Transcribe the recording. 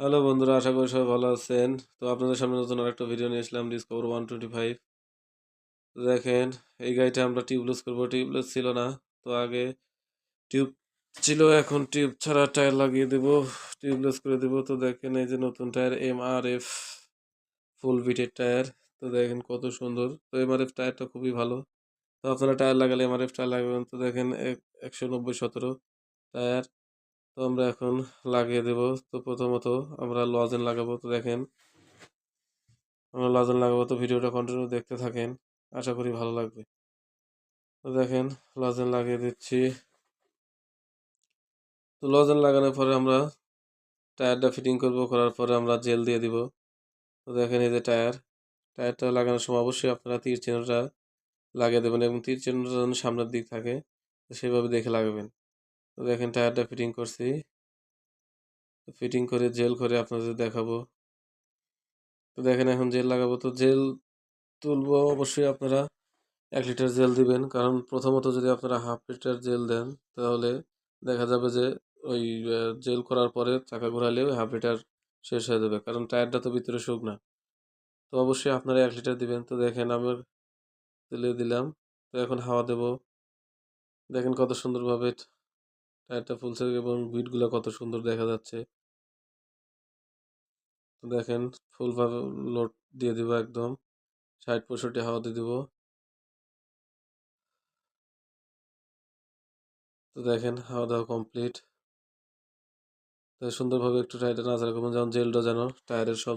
Hello বন্ধুরা, আশা করি সবাই ভালো আছেন। তো আপনাদের সামনে নতুন আরেকটা ভিডিও নিয়ে আসলাম ডিসকভার ওয়ান টোয়েন্টি ফাইভ দেখেন, এই গাড়িটা আমরা টিউবলেস করব। টিউবলেস ছিল না, তো আগে টিউব ছিল, এখন টিউব ছাড়া টায়ার লাগিয়ে দেবো টিউবলেস করে দেবো। তো দেখেন, এই যে নতুন tyre M R F full বিটের টায়ার তো দেখেন কত সুন্দর। তো এম আর এফ টায়ারটা খুবই ভালো। তো আপনারা টায়ার লাগালে এম আর এফ টায়ার লাগাবেন। তো দেখেন একশো নব্বই সতেরো টায়ার তো আমরা এখন লাগিয়ে দেব। তো প্রথমত আমরা লজেন লাগাবো। তো দেখেন, আমরা লজেন লাগাবো। তো ভিডিওটা কন্টিনিউ দেখতে থাকেন। আশা করি ভালো লাগবে। তো দেখেন, লজেন লাগিয়ে দিচ্ছি। তো লজেন লাগানোর পরে আমরা টায়ারটা ফিটিং করব। করার পরে আমরা জেল দিয়ে দিব। তো দেখেন এই যে টায়ার, টায়ারটা লাগানোর সময় অবশ্যই আপনারা তীর চিহ্নটা লাগিয়ে দেবেন এবং তীর চিহ্নটা যেন সামনের দিক থাকে সেভাবে দেখে লাগাবেন। তো দেখেন টায়ারটা ফিটিং করছি। ফিটিং করে জেল করে আপনাদের দেখাবো। তো দেখেন এখন জেল লাগাবো। তো জেল তুলবো অবশ্যই আপনারা এক লিটার জেল দিবেন। কারণ প্রথমত যদি আপনারা হাফ লিটার জেল দেন, তাহলে দেখা যাবে যে ওই জেল করার পরে চাকা ঘোরালে ওই হাফ লিটার শেষ হয়ে যাবে। কারণ টায়ারটা তো ভিতরে শুক না। তো অবশ্যই আপনারা এক লিটার দিবেন। তো দেখেন আমার তেলে দিলাম। তো এখন হাওয়া দেব। দেখেন কত সুন্দরভাবে টায়ারটা ফুলছে এবং বিটগুলো কত সুন্দর দেখা যাচ্ছে। দেখেন ফুলভাবে লোড দিয়ে দিব একদম। ষাট, পঁয়ষট্টি হাওয়া দিয়ে দিব। তো দেখেন, হাওয়া দাওয়া কমপ্লিট সুন্দরভাবে একটু টায়ারটা নাচাড়া করবেন যেমন জেলটা যেন টায়ারের সব